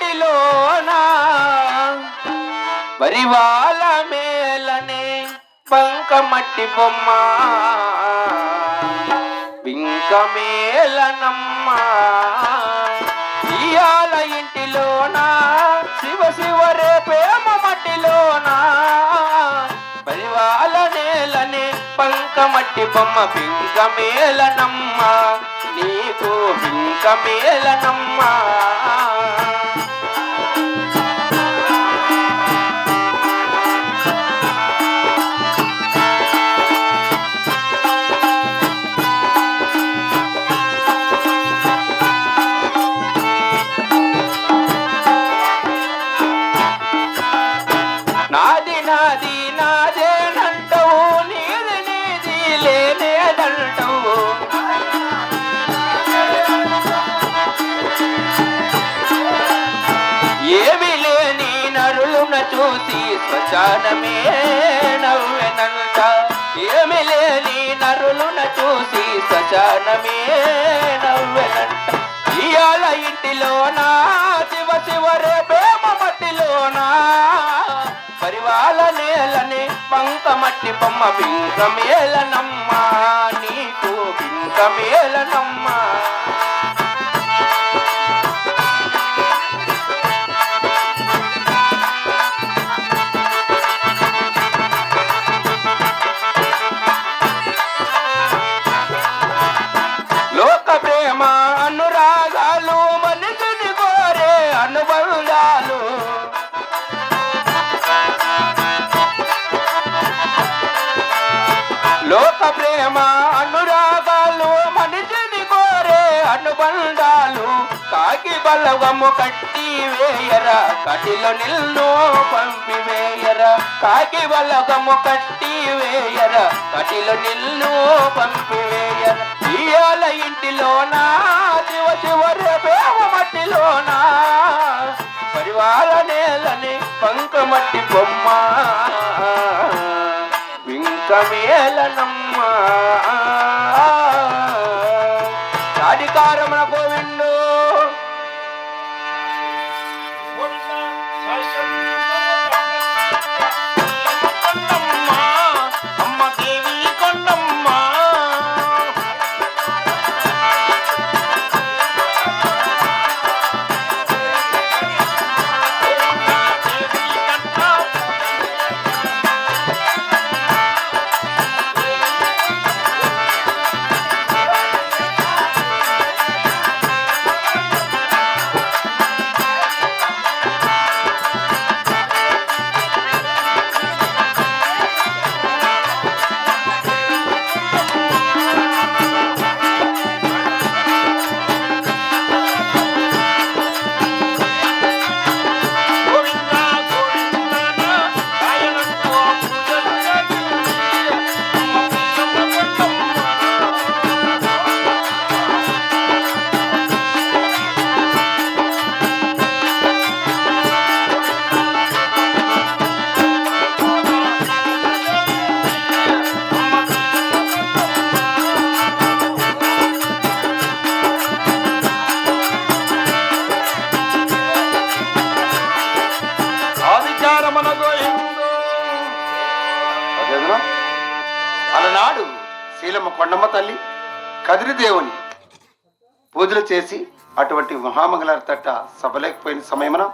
ఇంటిలోన పరివాల మేలనే బంకమట్టి బొమ్మ. బింక మేలనమ్మ. ఇయాల ఇంటిలోన? శివ శివ రేపేమ మట్టిలోన? పరివాల నేలనే పంకమట్టి బొమ్మ. బింక మేలనమ్మ. నీకు బింక మేలనమ్మ. చూసి స్వచానమే నవ్వెనంట ఏమి లేని నరులున చూసి స్వచానమే నవ్వెనంట ఇయాల ఇంటిలోనా శివ శివ రేపేమ మట్టిలోనా. పరివాల నేలని పంకమట్టి బొమ్మ బింకమేలనమ్మ నీకు బింకమేలనమ్మ ప్రేమ అనురాగాలు మనిషిని కోరే అనుబంధాలు. కాకి బలవము కట్టి వేయరా కటిలో నిల్లు పంపి వేయరా. కాకి బలవము కట్టి వేయరా కటిలో నిల్లు పంపివేయరా ఇయాల ఇంటిలోనా శివ శివర ప్రేమ మట్టిలోనా? పరివార నేలని పంకమట్టి బొమ్మ. వింకమేలనమ్మ అధికారమున గోవిండు అలనాడు శీలమ్మ కొండమ్మ తల్లి కదిరిదేవుని పూజలు చేసి అటువంటి మహామంగళారి తట్ట సభలేకపోయిన సమయమున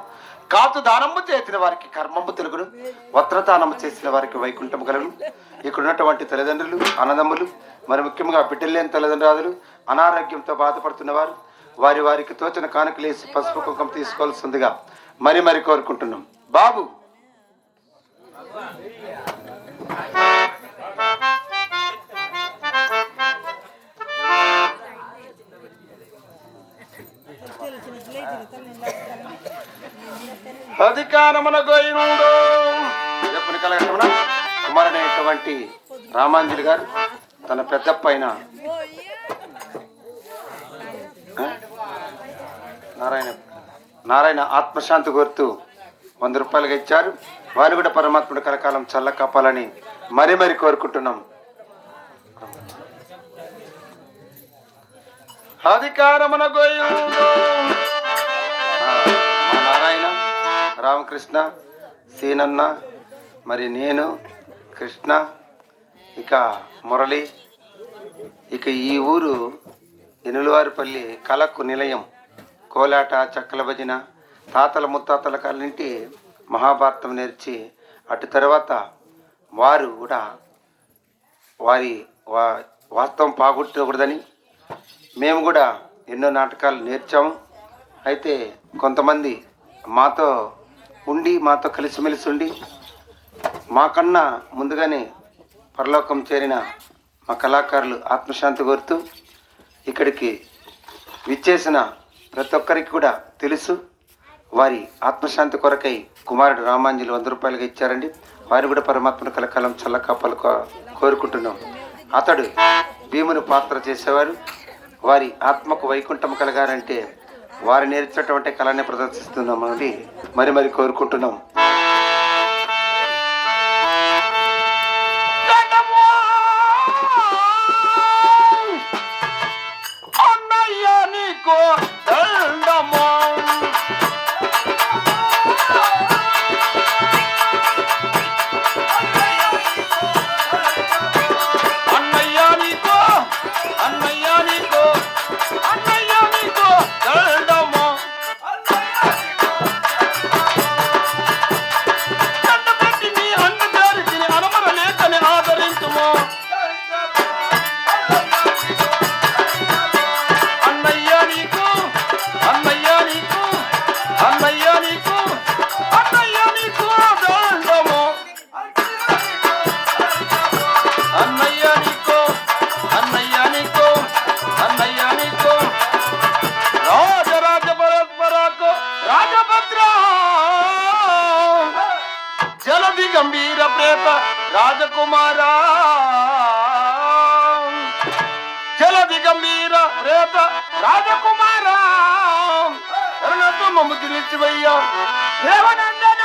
కాతు దానము చేసిన వారికి కర్మము తెలుగును వస్త్రదానము చేసిన వారికి వైకుంఠము కలుగును. ఇక్కడ ఉన్నటువంటి తల్లిదండ్రులు అన్నదమ్ములు మరి ముఖ్యంగా బిడ్డలేని తల్లిదండ్రులు అనారోగ్యంతో బాధపడుతున్న వారు వారి వారికి తోచిన కానుకలేసి పసుపు కుంకం తీసుకోవాల్సిందిగా మరి మరి కోరుకుంటున్నాం. బాబు. అధికారమున గోయిండు చెప్పని కలగటమున? కుమారుడైనటువంటి రామాంజలి గారు తన పెద్ద పైన నారాయణ నారాయణ ఆత్మశాంతి కోరుతూ వంద రూపాయలుగా ఇచ్చారు. వారు కూడా పరమాత్ముడు కలకాలం చల్ల కాపాలని మరీ మరీ కోరుకుంటున్నాం. అధికారమున గోయుడు రామకృష్ణ సీనన్న మరి నేను కృష్ణ ఇక మురళి ఇక ఈ ఊరు ఎనులవారిపల్లి కళకు నిలయం కోలాట చక్కల భజన తాతల ముత్తాతల కాల మహాభారతం నేర్చి అటు తర్వాత వారు కూడా వారి వా వాస్తవం పాగొట్టకూడదని మేము కూడా ఎన్నో నాటకాలు నేర్చాము. అయితే కొంతమంది మాతో ఉండి మాతో కలిసిమెలిసి ఉండి మాకన్నా ముందుగానే పరలోకం చేరిన మా కళాకారులు ఆత్మశాంతి కోరుతూ ఇక్కడికి విచ్చేసిన ప్రతి ఒక్కరికి కూడా తెలుసు వారి ఆత్మశాంతి కొరకై కుమారుడు రామాంజలి వంద రూపాయలుగా ఇచ్చారండి. వారు కూడా పరమాత్మను కలకాలం చల్లకాపాలు కో- కోరుకుంటున్నాం. అతడు భీముని పాత్ర చేసేవారు. వారి ఆత్మకు వైకుంఠం కలగాలంటే వారు నేర్చినటువంటి కళని ప్రదర్శిస్తున్నామని మరి మరి కోరుకుంటున్నాం. జలది గంభీర ప్రేత రాజకుమారా. జలది గంభీర ప్రేత రాజకుమారా. కరుణతో మమ్మ తిరిచివయ్యా దేవనందన.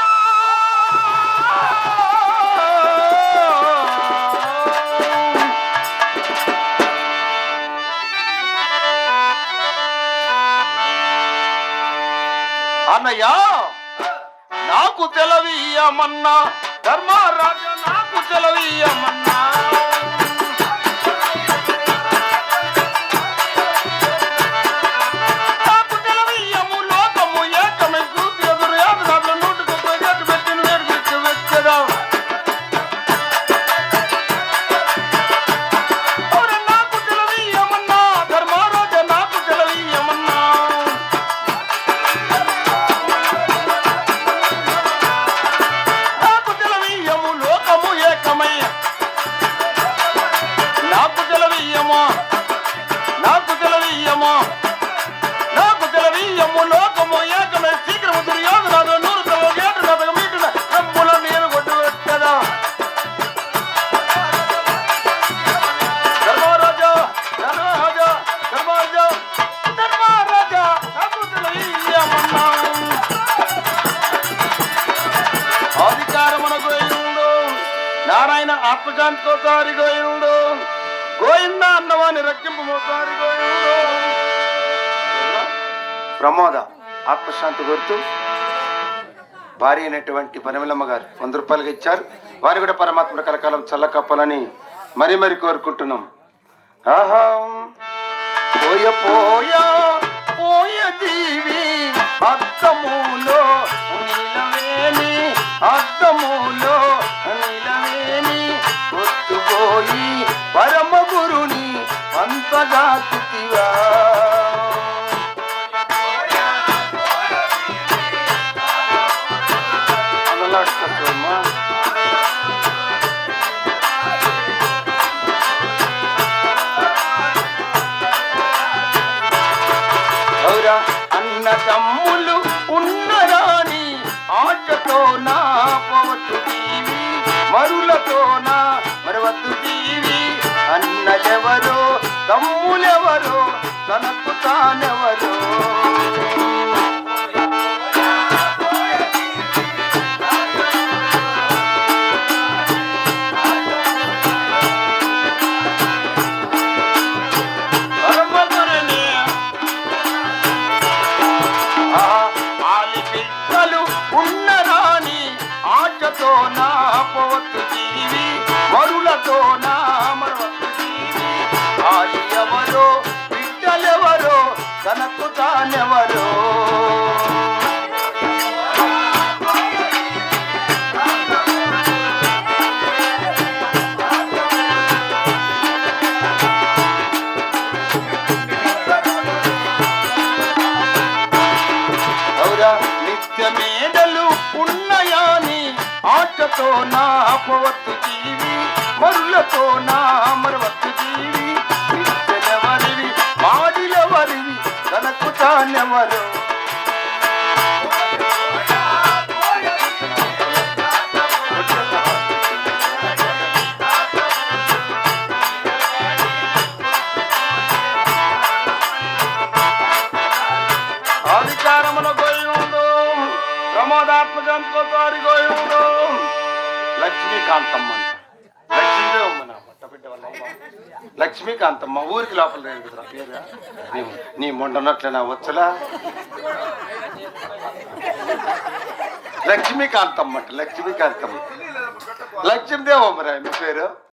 అన్నయ్యా. నాకు తెలవీయమన్నా ధర్మరాజ నాకు తెలవీయమన్నా తెలవీయము నాకు తెలవీయము నాకు తెలవీయము లోకము ఏకమే శీఘ్రము దుర్యోధనాలు నూరు తమ గేటు నదగ మీటిన రమ్ముల నీరు కొట్టు పెట్టదా. ధర్మరాజా ధర్మరాజా ధర్మరాజా ధర్మరాజా నాకు తెలవీయమన్నా అధికారమున నారాయణ ఆత్మశాంతితో సారి గోయిండు గోయింద అన్నవాని రక్కింపు మోసారి ప్రమోద ఆత్మశాంతి కోరుతూ భార్య అయినటువంటి పనిమిలమ్మ గారు వంద రూపాయలుగా ఇచ్చారు. వారు కూడా పరమాత్మ కలకాలం చల్లకప్పాలని మరి మరి కోరుకుంటున్నాం. ఆహా పోయ పోయ పోయ జీవి అద్దములో నీలవేణి అత్తములో నీలవేణి ఒత్తుపోయి పరమ అంతగా అన్న తమ్ములు ఉన్నరాని ఆటతో నా పవతు జీవి మరులతో నా మరవద్దు జీవి అన్నలెవరో ನಮ್ಮೂಲೆ నక్కుతానెవరో అవురా నిత్య మేడలు ఉన్నాయాని ఆటతో నా అపవత్తు జీవి మరులతో నా మరవత్తు తానెవరు అధికారమున గోయుండు లక్ష్మీకాంతమ్మ లక్ష్మీదేవమ్మ నా పట్ట బిడ్డ లక్ష్మీకాంతమ్మ ఊరికి లోపల లేదు పేరు. నీ నీ వచ్చలా లక్ష్మీకాంతమ్మ అంట లక్ష్మీకాంతమ్మ. లక్ష్మీదేవమ్మ మీ పేరు?